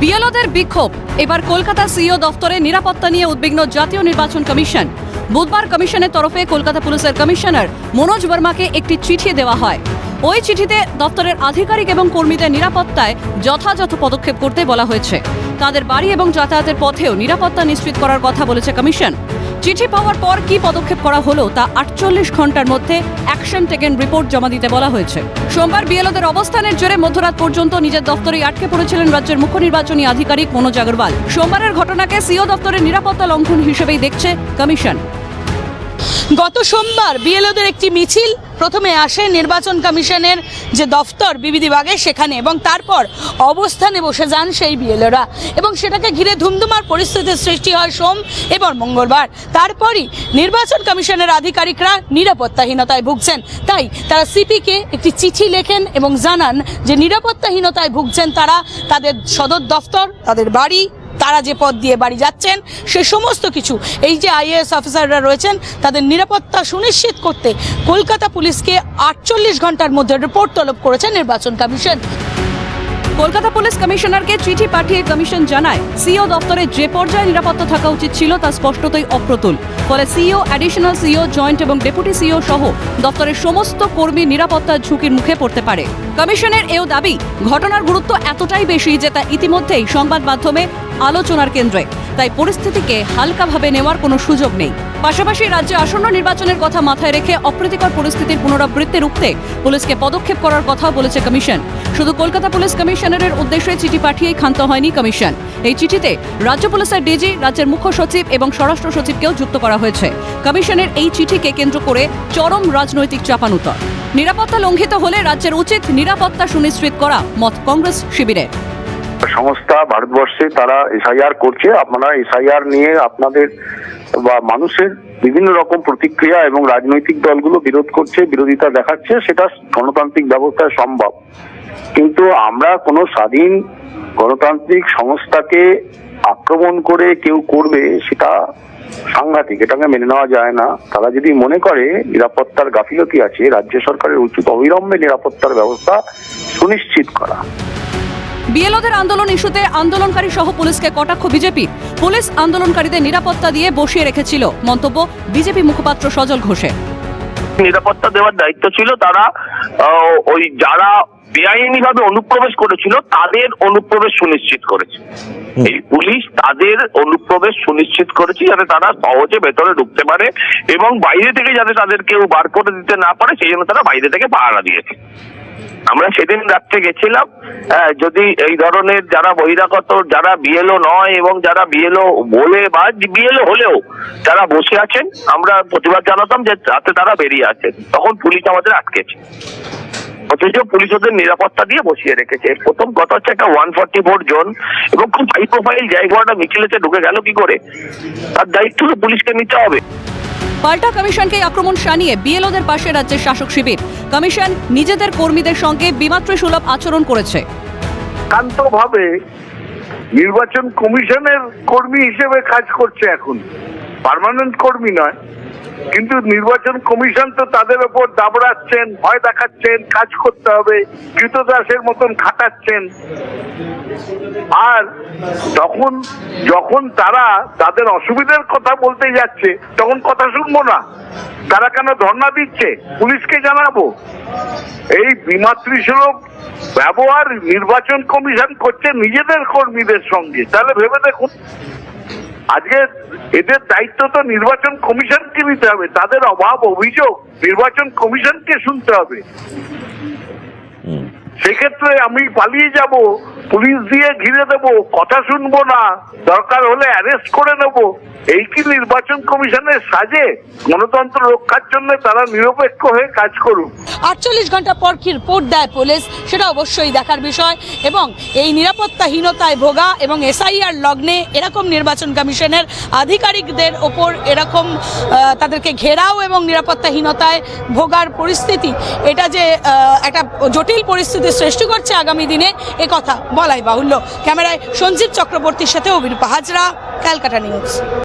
বিএলওদের বিক্ষোভ। এবার কলকাতা সিইও দফতরে নিরাপত্তা নিয়ে উদ্বিগ্ন জাতীয় নির্বাচন কমিশন। বুধবার কমিশনের তরফে কলকাতা পুলিশের কমিশনার মনোজ বর্মাকে একটি চিঠি দেওয়া হয়। ওই চিঠিতে দপ্তরের আধিকারিক এবং কর্মীদের নিরাপত্তায় যথাযথ পদক্ষেপ করতে বলা হয়েছে। তাদের বাড়ি এবং যাতায়াতের পথেও নিরাপত্তা নিশ্চিত করার কথা বলেছে কমিশন। চিঠি পাওয়ার পর কি পদক্ষেপ করা হলো তা আটচল্লিশ ঘণ্টার মধ্যে অ্যাকশন টেকেন রিপোর্ট জমা দিতে বলা হয়েছে। সোমবার বিএলওদের অবস্থানের জেরে মধ্যরাত পর্যন্ত নিজের দপ্তরেই আটকে পড়েছিলেন রাজ্যের মুখ্য নির্বাচনী আধিকারিক মনোজ আগরওয়াল। সোমবারের ঘটনাকে সিও দপ্তরের নিরাপত্তা লঙ্ঘন হিসেবেই দেখছে কমিশন। গত সোমবার বিএলওদের একটি মিছিল প্রথমে আসে নির্বাচন কমিশনের যে দফতর বিবিধিবাগে সেখানে এবং তারপর অবস্থানে বসে যান সেই বিএলওরা। এবং সেটাকে ঘিরে ধুমধুমার পরিস্থিতির সৃষ্টি হয় সোম এবং মঙ্গলবার। তারপরই নির্বাচন কমিশনের আধিকারিকরা নিরাপত্তাহীনতায় ভুগছেন। তাই তারা সিপিকে একটি চিঠি লেখেন এবং জানান যে নিরাপত্তাহীনতায় ভুগছেন তারা। তাদের সদর দফতর, তাদের বাড়ি তারা যে পথ দিয়ে বাড়ি যাচ্ছেন, সে সমস্ত কিছু। এই যে আইএএস অফিসাররা রয়েছেন, তাদের নিরাপত্তা সুনিশ্চিত করতে কলকাতা পুলিশকে আটচল্লিশ ঘণ্টার মধ্যে রিপোর্ট তলব করেছে নির্বাচন কমিশন। কলকাতা পুলিশ কমিশনারকে চিঠি পাঠিয়ে কমিশন জানায়, সিও দপ্তরে যে পর্যায়ে নিরাপত্তা থাকা উচিত ছিল তা স্পষ্টতই অপ্রতুল। ফলে সিও অ্যাডিশনাল সিও জয়েন্ট এবং ডেপুটি সিও সহ দপ্তরের সমস্ত কর্মী নিরাপত্তার ঝুঁকির মুখে পড়তে পারে। কমিশনের এও দাবি, ঘটনার গুরুত্ব এতটাই বেশি যে তা ইতিমধ্যেই সংবাদ মাধ্যমে আলোচনার কেন্দ্রে। তাই পরিস্থিতিকে হালকাভাবে নেওয়ার কোনো সুযোগ নেই। পাশাপাশি রাজ্যে আসন্ন নির্বাচনের কথা মাথায় রেখে অপ্রীতিকর পরিস্থিতির পুনরাবৃত্তি রুখতে পুলিশকে পদক্ষেপ করার কথাও বলেছে কমিশন। শুধু কলকাতা পুলিশ কমিশনারের উদ্দেশ্যে চিঠি পাঠিয়েই ক্ষান্ত হয়নি কমিশন। এই চিঠিতে রাজ্য পুলিশের ডিজি, রাজ্যের মুখ্য সচিব এবং স্বরাষ্ট্র সচিবকেও যুক্ত করা হয়েছে। কমিশনের এই চিঠিকে কেন্দ্র করে চরম রাজনৈতিক চাপানুতর। নিরাপত্তা লঙ্ঘিত হলে রাজ্যের উচিত নিরাপত্তা সুনিশ্চিত করা মত কংগ্রেস শিবিরের। সংস্থা ভারতবর্ষে তারা এসআইআর করছে। আপনারা এসআইআর নিয়ে আপনাদের বা মানুষের বিভিন্ন রকম প্রতিক্রিয়া এবং রাজনৈতিক দলগুলো বিরোধ করছে, বিরোধিতা দেখাচ্ছে, সেটা গণতান্ত্রিক ব্যবস্থায় সম্ভব। কিন্তু আমরা কোনো স্বাধীন গণতান্ত্রিক সংস্থাকে আক্রমণ করে কেউ করবে, সেটা সাংঘাতিক, এটাকে মেনে নেওয়া যায় না। তারা যদি মনে করে নিরাপত্তার গাফিলতি আছে, রাজ্য সরকারের উচিত অবিলম্বে নিরাপত্তার ব্যবস্থা সুনিশ্চিত করা। বিএলওদের আন্দোলন ইস্যুতে আন্দোলনকারী সহ পুলিশকে কটাক্ষ বিজেপি। পুলিশ আন্দোলনকারীদের নিরাপত্তা দিয়ে বসিয়ে রেখেছিল। মন্তব্য বিজেপি মুখপাত্র সজল ঘোষের নিরাপত্তা দেওয়ার দায়িত্ব ছিল তারা ওই যারা বেআইনি ভাবে অনুপ্রবেশ করেছিল তাদের অনুপ্রবেশ সুনিশ্চিত করেছে। এই পুলিশ তাদের অনুপ্রবেশ সুনিশ্চিত করেছে যাতে তারা সহজে ভেতরে ঢুকতে পারে এবং বাইরে থেকে যাতে তাদের কেউ বার করে দিতে না পারে সেই জন্য তারা বাইরে থেকে পাহারা দিয়েছে। আমরা সেদিন রাত্রে গেছিলাম যদি এই ধরনের যারা বহিরাগত, যারা বিএলও নয় এবং যারা বিএলও বলে বা বিএলও হলেও যারা বসে আছেন, আমরা প্রতিবাদ জানাতাম যে রাতে তারা বেরিয়ে আছেন তখন পুলিশ আমাদের আটকেছে। অথচ পুলিশ ওদের নিরাপত্তা দিয়ে বসিয়ে রেখেছে। প্রথম কথা হচ্ছে একটা ওয়ান ফর্টি ফোর জোন এবং খুব হাই প্রোফাইল জায়গাটা মিছিলেতে ঢুকে গেল কি করে? তার দায়িত্ব পুলিশকে নিতে হবে। পাল্টা কমিশনকে আক্রমণ শানিয়ে বিএলওদের পাশে রাজ্যের শাসক শিবির। কমিশন নিজেদের কর্মীদের সঙ্গে বিমাত্র সুলভ আচরণ করেছে। কান্তভাবে নির্বাচন কমিশনের কর্মী হিসেবে কাজ করছে এখন। পার্মানেন্ট কর্মী নয় কিন্তু নির্বাচন কমিশন তো তাদের ওপর দাবড়াচ্ছেন, ভয় দেখাচ্ছেন, কাজ করতে হবে, কৃতদাসের মতন খাটাচ্ছেন। আর তখন যখন তারা তাদের অসুবিধার কথা বলতে যাচ্ছে, তখন কথা শুনব না। তারা কেন ধর্ণা দিচ্ছে? পুলিশকে জানাব। এই বিমাতৃসুলভ ব্যবহার নির্বাচন কমিশন করছে নিজেদের কর্মীদের সঙ্গে। তাহলে ভেবে দেখুন। আজকে এদের দায়িত্ব তো নির্বাচন কমিশনকে নিতে হবে। তাদের অভাব অভিযোগ নির্বাচন কমিশনকে শুনতে হবে। সেক্ষেত্রে আমি পালিয়ে যাব পুলিশ দিয়ে ঘিরে দেব কথা শুনব না দরকার হলে অ্যারেস্ট করে নেব। এই কি নির্বাচন কমিশনের সাজে? গণতন্ত্র রক্ষার জন্য তারা নিরপেক্ষ হয়ে কাজ করুক। আটচল্লিশ ঘণ্টা পর কি রিপোর্ট দেয় পুলিশ, সেটা অবশ্যই দেখার বিষয়। এবং এই নিরাপত্তাহীনতায় ভোগা এবং এসআইআর লগ্নে এরকম নির্বাচন কমিশনের আধিকারিকদের ওপর এরকম তাদেরকে ঘেরাও এবং নিরাপত্তাহীনতায় ভোগার পরিস্থিতি, এটা যে একটা জটিল পরিস্থিতি সৃষ্টি করছে আগামী দিনে, এ কথা বলাই বাহুল্য। ক্যামেরায় সঞ্জীব চক্রবর্তীর সাথে অবিরূপা হাজরা, ক্যালকাটা নিউজ।